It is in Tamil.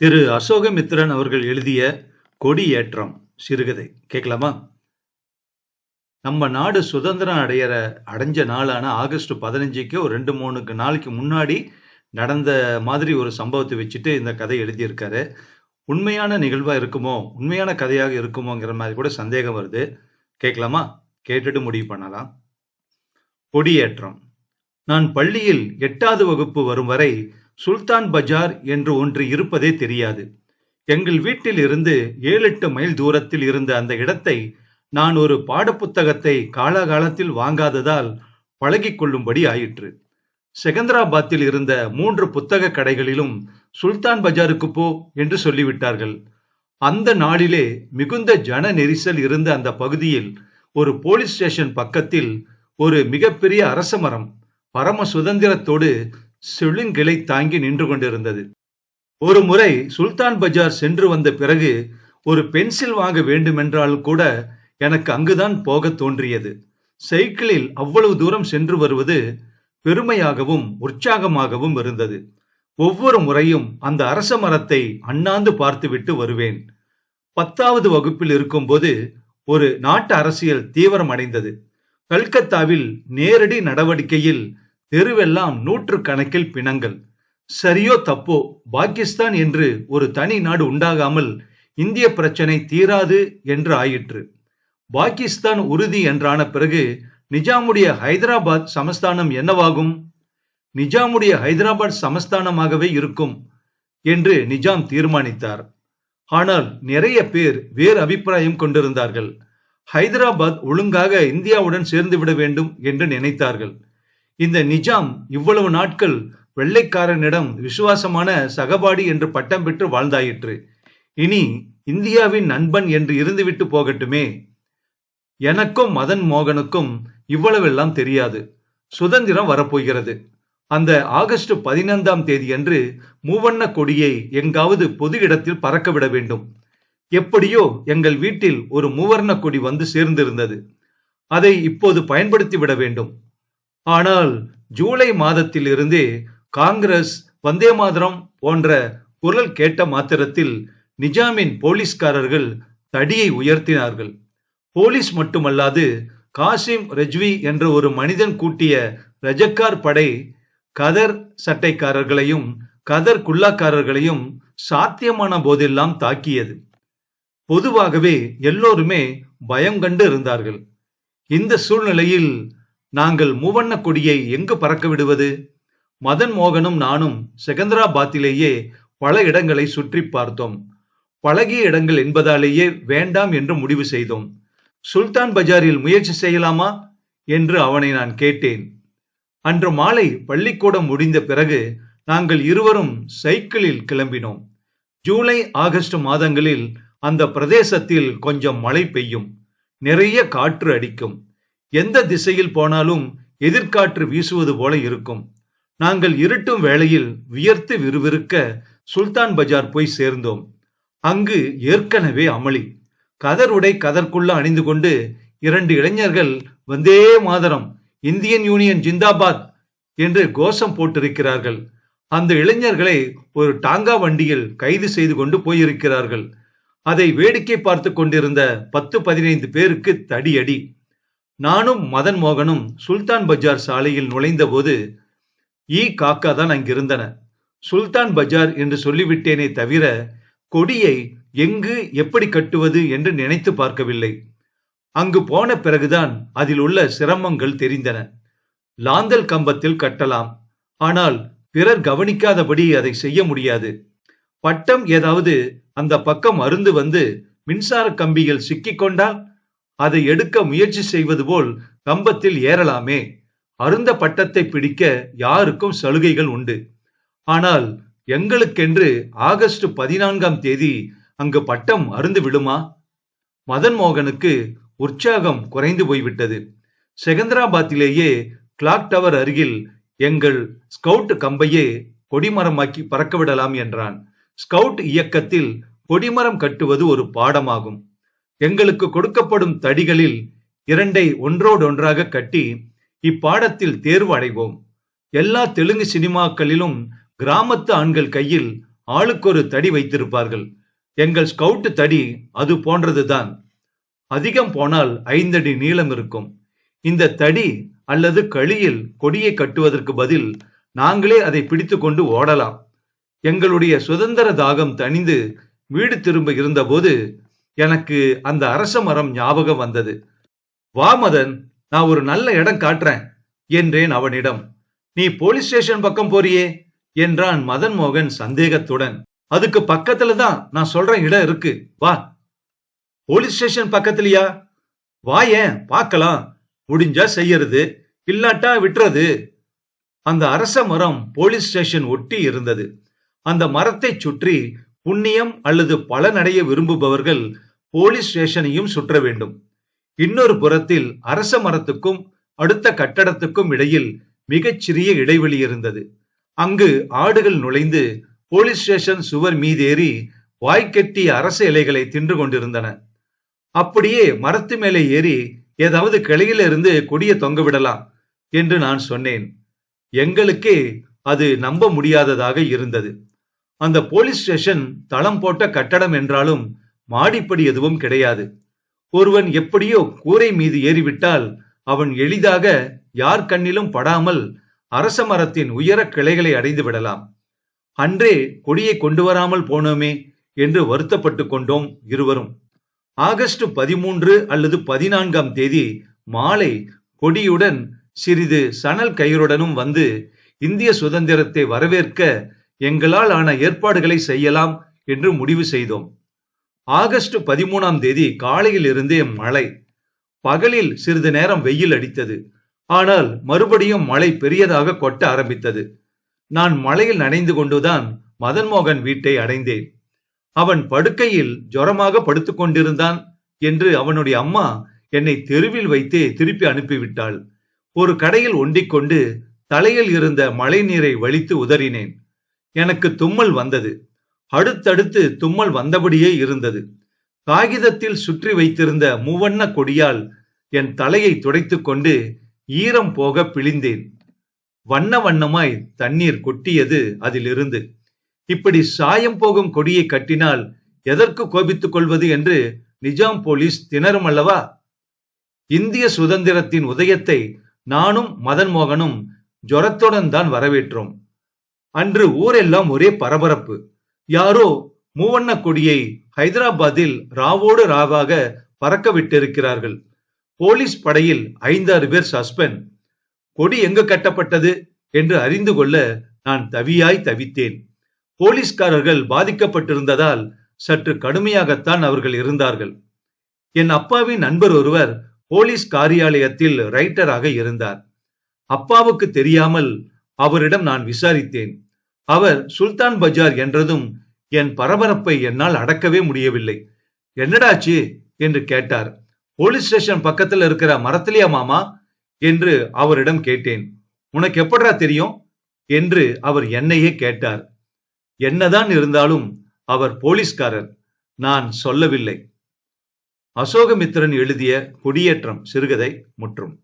திரு அசோகமித்திரன் அவர்கள் எழுதிய கொடியேற்றம் சிறுகதை. கேட்கலாமா? நம்ம நாடு சுதந்திரம் அடையிற அடைஞ்ச நாளான ஆகஸ்ட் பதினஞ்சுக்கு ஒரு ரெண்டு மூணுக்கு நாளைக்கு முன்னாடி நடந்த மாதிரி ஒரு சம்பவத்தை வச்சுட்டு இந்த கதை எழுதியிருக்காரு. உண்மையான நிகழ்வா இருக்குமோ உண்மையான கதையாக இருக்குமோங்கிற மாதிரி கூட சந்தேகம் வருது. கேட்கலாமா? கேட்டுட்டு முடிவு பண்ணலாம். கொடியேற்றம். நான் பள்ளியில் எட்டாவது வகுப்பு வரும் வரை சுல்தான் பஜார் என்று ஒன்று இருப்பதே தெரியாது. எங்கள் வீட்டில் இருந்து ஏழு எட்டு மைல் தூரத்தில் இருந்த அந்த இடத்தை நான் ஒரு பாடப்புத்தகத்தை காலாகாலத்தில் வாங்காததால் பழகி கொள்ளும்படி ஆயிற்று. செகந்திராபாத்தில் இருந்த மூன்று புத்தக கடைகளிலும் சுல்தான் பஜாருக்கு போ என்று சொல்லிவிட்டார்கள். அந்த நாளிலே மிகுந்த ஜன நெரிசல் இருந்த அந்த பகுதியில் ஒரு போலீஸ் ஸ்டேஷன் பக்கத்தில் ஒரு மிகப்பெரிய அரச மரம் பரம சுதந்திரத்தோடு செழுங்கிளை தாங்கி நின்று கொண்டிருந்தது. ஒரு முறை சுல்தான் பஜார் சென்று வந்த பிறகு ஒரு பென்சில் வாங்க வேண்டுமென்றால் கூட எனக்கு அங்குதான் போக தோன்றியது. சைக்கிளில் அவ்வளவு தூரம் சென்று வருவது பெருமையாகவும் உற்சாகமாகவும் இருந்தது. ஒவ்வொரு முறையும் அந்த அரச மரத்தை அண்ணாந்து பார்த்துவிட்டு வருவேன். பத்தாவது வகுப்பில் இருக்கும்போது ஒரு நாட்டு அரசியல் தீவிரம் அடைந்தது கல்கத்தாவில் நேரடி நடவடிக்கையில் தெருவெல்லாம் நூற்று கணக்கில் பிணங்கள். சரியோ தப்போ பாகிஸ்தான் என்று ஒரு தனி நாடு உண்டாகாமல் இந்திய பிரச்சனை தீராது என்று ஆயிற்று. பாகிஸ்தான் உறுதி என்றான பிறகு நிஜாமுடைய ஹைதராபாத் சமஸ்தானம் என்னவாகும்? நிஜாமுடைய ஹைதராபாத் சமஸ்தானமாகவே இருக்கும் என்று நிஜாம் தீர்மானித்தார். ஆனால் நிறைய பேர் வேறு அபிப்பிராயம் கொண்டிருந்தார்கள். ஹைதராபாத் ஒழுங்காக இந்தியாவுடன் சேர்ந்து விட வேண்டும் என்று நினைத்தார்கள். இந்த நிஜாம் இவ்வளவு நாட்கள் வெள்ளைக்காரனிடம் விசுவாசமான சகபாடி என்று பட்டம் பெற்று வாழ்ந்தாயிற்று. இனி இந்தியாவின் நண்பன் என்று இருந்துவிட்டு போகட்டுமே. எனக்கும் மதன் மோகனுக்கும் இவ்வளவெல்லாம் தெரியாது. சுதந்திரம் வரப்போகிறது. அந்த ஆகஸ்ட் பதினைந்தாம் தேதியன்று மூவண்ண கொடியை எங்காவது பொது இடத்தில் பறக்க விட வேண்டும். எப்படியோ எங்கள் வீட்டில் ஒரு மூவர்ண கொடி வந்து சேர்ந்திருந்தது. அதை இப்போது பயன்படுத்தி விட வேண்டும். ஆனால் ஜூலை மாதத்திலிருந்தே காங்கிரஸ் வந்தே மாதரம் போன்ற குரல் கேட்ட மாத்திரத்தில் நிஜாமின் போலீஸ்காரர்கள் தடியை உயர்த்தினார்கள். போலீஸ் மட்டுமல்லாது காசிம் ரெஜ்வி என்ற ஒரு மனிதன் கூட்டிய ரஜக்கார் படை கதர் சட்டைக்காரர்களையும் கதர் குல்லாக்காரர்களையும் சாத்தியமான போதெல்லாம் தாக்கியது. பொதுவாகவே எல்லோருமே பயம் கண்டு இருந்தார்கள். இந்த சூழ்நிலையில் நாங்கள் மூவண்ண கொடியை எங்கு பறக்க விடுவது? மதன் மோகனும் நானும் செகந்திராபாத்திலேயே பல இடங்களை சுற்றி பார்த்தோம். பழகிய இடங்கள் என்பதாலேயே வேண்டாம் என்று முடிவு செய்தோம். சுல்தான் பஜாரில் முயற்சி செய்யலாமா? என்று அவனை நான் கேட்டேன். அன்று மாலை பள்ளிக்கூடம் முடிந்த பிறகு நாங்கள் இருவரும் சைக்கிளில் கிளம்பினோம். ஜூலை ஆகஸ்ட் மாதங்களில் அந்த பிரதேசத்தில் கொஞ்சம் மழை பெய்யும். நிறைய காற்று அடிக்கும். எந்த திசையில் போனாலும் எதிர்காற்று வீசுவது போல இருக்கும். நாங்கள் இருட்டும் வேளையில் வியர்த்து விறுவிறுக்க சுல்தான் பஜார் போய் சேர்ந்தோம். அங்கு ஏற்கனவே அமளி. கதர் உடை கதற்குள்ள அணிந்து கொண்டு இரண்டு இளைஞர்கள் வந்தே மாதரம் இந்தியன் யூனியன் ஜிந்தாபாத் என்று கோஷம் போட்டிருக்கிறார்கள். அந்த இளைஞர்களை ஒரு டாங்கா வண்டியில் கைது செய்து கொண்டு போயிருக்கிறார்கள். அதை வேடிக்கை பார்த்து கொண்டிருந்த பத்து பதினைந்து பேருக்கு தடியடி. நானும் மதன் மோகனும் சுல்தான் பஜார் சாலையில் நுழைந்தபோது ஈ காக்கா தான் அங்கிருந்தன. சுல்தான் பஜார் என்று சொல்லிவிட்டேனே தவிர கொடியை எங்கு எப்படி கட்டுவது என்று நினைத்து பார்க்கவில்லை. அங்கு போன பிறகுதான் அதில் உள்ள சிரமங்கள் தெரிந்தன. லாந்தல் கம்பத்தில் கட்டலாம். ஆனால் பிறர் கவனிக்காதபடி அதை செய்ய முடியாது. பட்டம் ஏதாவது அந்த பக்கம் அருந்து வந்து மின்சார கம்பியில் சிக்கிக்கொண்டால் அதை எடுக்க முயற்சி செய்வது போல் கம்பத்தில் ஏறலாமே. அருந்த பட்டத்தை பிடிக்க யாருக்கும் சலுகைகள் உண்டு. ஆனால் எங்களுக்கென்று ஆகஸ்ட் பதினான்காம் தேதி அங்கு பட்டம் அருந்து விடுமா? மதன் மோகனுக்கு உற்சாகம் குறைந்து போய்விட்டது. செகந்திராபாத்திலேயே கிளாக் டவர் அருகில் எங்கள் ஸ்கவுட் கம்பையே கொடிமரமாக்கி பறக்க விடலாம் என்றான். ஸ்கவுட் இயக்கத்தில் கொடிமரம் கட்டுவது ஒரு பாடமாகும். எங்களுக்கு கொடுக்கப்படும் தடிகளில் இரண்டை ஒன்றோடொன்றாக கட்டி இப்பாடத்தில் தேர்வு அடைவோம். எல்லா தெலுங்கு சினிமாக்களிலும் கிராமத்து ஆண்கள் கையில் ஆளுக்கொரு தடி வைத்திருப்பார்கள். எங்கள் ஸ்கவுட் தடி அது போன்றதுதான். அதிகம் போனால் ஐந்தடி நீளம் இருக்கும். இந்த தடி அல்லது களியில் கொடியை கட்டுவதற்கு பதில் நாங்களே அதை பிடித்து கொண்டு ஓடலாம். எங்களுடைய சுதந்திர தாகம் தணிந்து வீடு திரும்ப இருந்தபோது எனக்கு அந்த அரச மரம் ஞாபகம் வந்தது. வா மதன் நான் ஒரு நல்ல இடம் காட்டுறேன் என்றேன் அவனிடம். நீ போலீஸ் ஸ்டேஷன் பக்கம் போறியே என்றான் மதன் மோகன் சந்தேகத்துடன். அதுக்கு பக்கத்துல தான் நான் சொல்ற இடம் இருக்கு. வா. போலீஸ் ஸ்டேஷன் பக்கத்துலயா? வா ஏன்? பார்க்கலாம். முடிஞ்சா செய்யறது இல்லாட்டா விட்டுறது. அந்த அரச மரம் போலீஸ் ஸ்டேஷன் ஒட்டி இருந்தது. அந்த மரத்தை சுற்றி புண்ணியம் அல்லது பலனடைய விரும்புபவர்கள் போலீஸ் ஸ்டேஷனையும் சுற்ற வேண்டும். இன்னொரு புறத்தில் அரச மரத்துக்கும் அடுத்த கட்டடத்துக்கும் இடையில் மிகச்சிறிய இடைவெளி இருந்தது. அங்கு ஆடுகள் நுழைந்து போலீஸ் ஸ்டேஷன் சுவர் மீதேறி வாய்க்கட்டிய அரச இலைகளை தின்று கொண்டிருந்தன. அப்படியே மரத்து மேலே ஏறி ஏதாவது கிளையிலிருந்து கொடியை கொடிய தொங்க விடலாம் என்று நான் சொன்னேன். எங்களுக்கே அது நம்ப முடியாததாக இருந்தது. அந்த போலீஸ் ஸ்டேஷன் தளம் போட்ட கட்டடம் என்றாலும் மாடிப்படி எதுவும் கிடையாது. ஒருவன் எப்படியோ கூரை மீது ஏறிவிட்டால் அவன் எளிதாக யார் கண்ணிலும் படாமல் அரச மரத்தின் உயர கிளைகளை அடைந்து விடலாம். அன்றே கொடியை கொண்டு வராமல் போனோமே என்று வருத்தப்பட்டு கொண்டோம் இருவரும். ஆகஸ்ட் பதிமூன்று அல்லது பதினான்காம் தேதி மாலை கொடியுடன் சிறிது சணல் கயிறுடனும் வந்து இந்திய சுதந்திரத்தை வரவேற்க எங்களால் ஆன ஏற்பாடுகளை செய்யலாம் என்று முடிவு செய்தோம். ஆகஸ்ட் பதிமூணாம் தேதி காலையில் இருந்தே மழை. பகலில் சிறிது நேரம் வெயில் அடித்தது. ஆனால் மறுபடியும் மழை பெரியதாக கொட்ட ஆரம்பித்தது. நான் மழையில் நனைந்து கொண்டுதான் மதன்மோகன் வீட்டை அடைந்தேன். அவன் படுக்கையில் ஜுரமாக படுத்துக் கொண்டிருந்தான் என்று அவனுடைய அம்மா என்னை தெருவில் வைத்தே திருப்பி அனுப்பிவிட்டாள். ஒரு கடையில் ஒண்டிக் கொண்டு தலையில் இருந்த மழை நீரை வலித்து உதறினேன். எனக்கு தும்மல் வந்தது. அடுத்தடுத்து தும்மல் வந்தபடியே இருந்தது. காகிதத்தில் சுற்றி வைத்திருந்த மூவண்ண கொடியால் என் தலையை துடைத்துக்கொண்டு ஈரம் போக பிழிந்தேன். வண்ண வண்ணமாய் தண்ணீர் கொட்டியது அதிலிருந்து. இப்படி சாயம் போகும் கொடியை கட்டினால் எதற்கு கோபித்துக் கொள்வது என்று நிஜாம் போலீஸ் திணறும் அல்லவா? இந்திய சுதந்திரத்தின் உதயத்தை நானும் மதன் மோகனும் ஜொரத்துடன் தான் வரவேற்றோம். அன்று ஊரெல்லாம் ஒரே பரபரப்பு. யாரோ மூவண்ண கொடியை ஹைதராபாத்தில் ராவோடு ராவாக பறக்க விட்டிருக்கிறார்கள். போலீஸ் படையில் ஐந்தாறு பேர் சஸ்பெண்ட். கொடி எங்கு கட்டப்பட்டது என்று அறிந்து கொள்ள நான் தவியாய் தவித்தேன். போலீஸ்காரர்கள் பாதிக்கப்பட்டிருந்ததால் சற்று கடுமையாகத்தான் அவர்கள் இருந்தார்கள். என் அப்பாவின் நண்பர் ஒருவர் போலீஸ் காரியாலயத்தில் ரைட்டராக இருந்தார். அப்பாவுக்கு தெரியாமல் அவரிடம் நான் விசாரித்தேன். அவர் சுல்தான் பஜார் என்றதும் என் பரபரப்பை என்னால் அடக்கவே முடியவில்லை. என்னடாச்சு என்று கேட்டார். போலீஸ் ஸ்டேஷன் பக்கத்துல இருக்கிற மரத்திலேயா மாமா? என்று அவரிடம் கேட்டேன். உனக்கு எப்படா தெரியும்? என்று அவர் என்னையே கேட்டார். என்னதான் இருந்தாலும் அவர் போலீஸ்காரர். நான் சொல்லவில்லை. அசோகமித்திரன் எழுதிய கொடியேற்றம் சிறுகதை முற்றும்.